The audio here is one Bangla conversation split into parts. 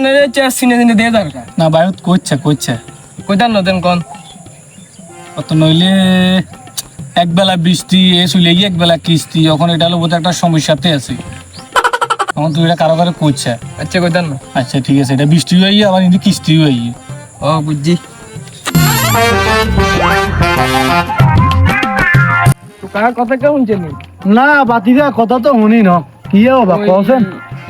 আনে রে চেয়ার সিনে সিনে দিয়ে দরকার না বায়ুত কোথায় নদেন কোন? অত নইলে একবেলা বৃষ্টি এ চলে গিয়ে একবেলা কিস্তি এখন এটা হলো বোধহয় একটা সমস্যাতে আছে। এখন তুই এটা কারও কারও করছে আচ্ছা কোথায় না। আচ্ছা ঠিক আছে এটা বৃষ্টি হয়ে গিয়ে আবার কিন্তু কিস্তি হয়ে গিয়ে। ও বুঝছি। তো কার কথা কেমন চেনি না? বাতিদা কথা তো শুনি ন। কি হবা কছেন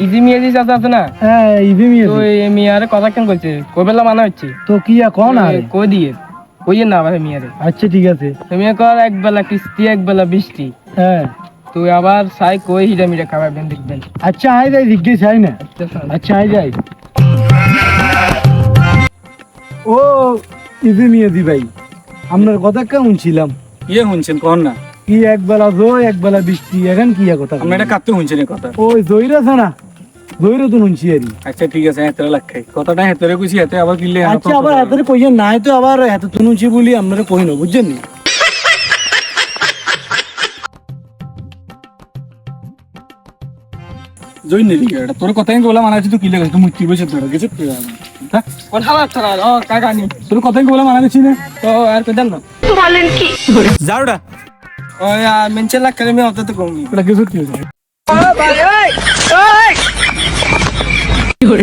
ইজি মিয়া চাচা আছে না? হ্যাঁ ইভি মিয়ে তো এই মিয়ারে কথা কেন কইছে? কইবেলা মানা হচ্ছে? তো কি কোন আর? কই দিয়ে? কইয়ে না ভাই মিয়ারে। আচ্ছা ঠিক আছে। তুমি কর এক বেলা কিস্তি এক বেলা বৃষ্টি। হ্যাঁ। তুই আবার সাই কই হিরা মিরা খাওয়াবেন দেখবেন। আচ্ছা আই যাই জিজ্ঞেস চাই না। আচ্ছা, শোন। আচ্ছা আই যাই। ও ইভি মিয়ে দি ভাই আপনার কথা কেমন ছিলাম? ইয়ে শুনছেন কন না? কি একবেলা জয় একবেলা বৃষ্টি এখন কি কথা? আমরা এটা কাটতে শুনছেন এই কথা। ওই জয়ীর আছে না জয়ীরও তো শুনছি আর আচ্ছা ঠিক আছে হেতরে লাখাই কথাটা হেতরে কইছি হেতে আবার কিনলে আচ্ছা আবার এত কইয়ে নাই তো আবার এত শুনছি বলি আপনারা কই না বুঝছেন নি? জই নেলি এটা। তোর কথাই বলা মানা তুই কিলে গেছিস তুই মুক্তি বসে তোর গেছে তুই হ্যাঁ? কোন নি। তোর কথাই বলা মানা গেছিস না। তো আর না। যাওটা ওই মেনচে আমি অত তো কমি এটা গেছে তুই